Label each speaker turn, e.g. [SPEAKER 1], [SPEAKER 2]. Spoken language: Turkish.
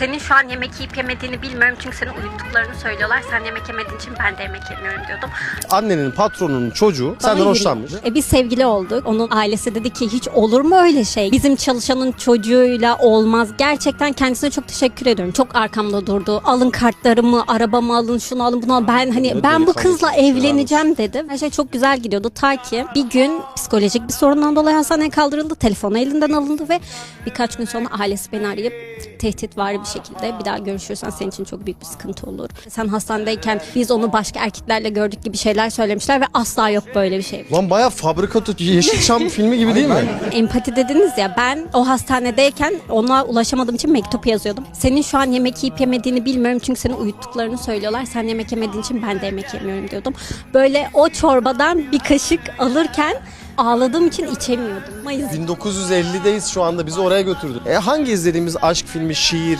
[SPEAKER 1] Senin şu an yemek yiyip yemediğini bilmiyorum çünkü seni uyuttuklarını söylüyorlar. Sen yemek yemediğin için ben de yemek yemiyorum diyordum.
[SPEAKER 2] Annenin patronunun çocuğu senden
[SPEAKER 3] Bana
[SPEAKER 2] hoşlanmış.
[SPEAKER 3] E biz sevgili olduk. Onun ailesi dedi ki hiç olur mu öyle şey? Bizim çalışanın çocuğuyla olmaz. Gerçekten kendisine çok teşekkür ediyorum. Çok arkamda durdu. Alın kartlarımı, arabamı alın, şunu alın, bunu alın. Ben hani
[SPEAKER 2] Evet,
[SPEAKER 3] ben bu kızla evleneceğim dedim. Her şey çok güzel gidiyordu. Ta ki bir gün psikolojik bir sorundan dolayı hastaneye kaldırıldı. Telefonu elinden alındı ve birkaç gün sonra ailesi beni arayıp tehdit var bir şekilde bir daha görüşürsen senin için çok büyük bir sıkıntı olur. Sen hastanedeyken biz onu başka erkeklerle gördük gibi şeyler söylemişler ve asla yok böyle bir şey.
[SPEAKER 2] Lan bayağı fabrikatör Yeşilçam filmi gibi değil mi?
[SPEAKER 3] Empati dediniz ya ben o hastanedeyken ona ulaşamadığım için mektup yazıyordum. Senin şu an yemek yiyip yemediğini bilmiyorum çünkü seni uyuttuklarını söylüyorlar. Sen yemek yemediğin için ben de yemek yemiyorum diyordum. Böyle o çorbadan bir kaşık alırken ağladığım için içemiyordum. Mayıs
[SPEAKER 2] 1950'deyiz şu anda bizi oraya götürdü. E hangi izlediğimiz aşk filmi, şiir